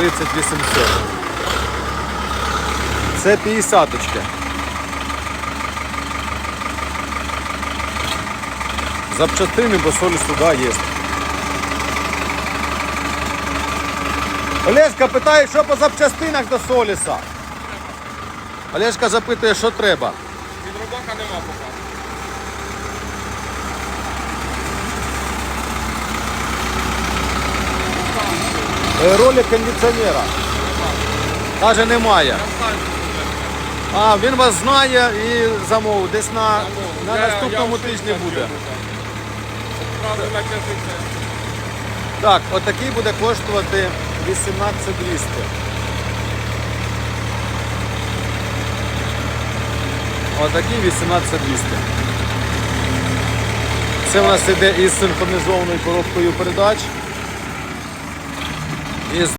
30 800. Це 50 -очки. Запчастини, бо солі сюди є. Олешка питає, що по запчастинах до соліса. Олешка запитує, що треба. Відробака нема поки. Е, Ролик кондиціонера. Каже, немає. А, він вас знає і замовив. Десь на, на наступному тижні буде. Так, отакий буде коштувати 18200. Отакий 18200. Це у нас іде із синхронізованою коробкою передач. І з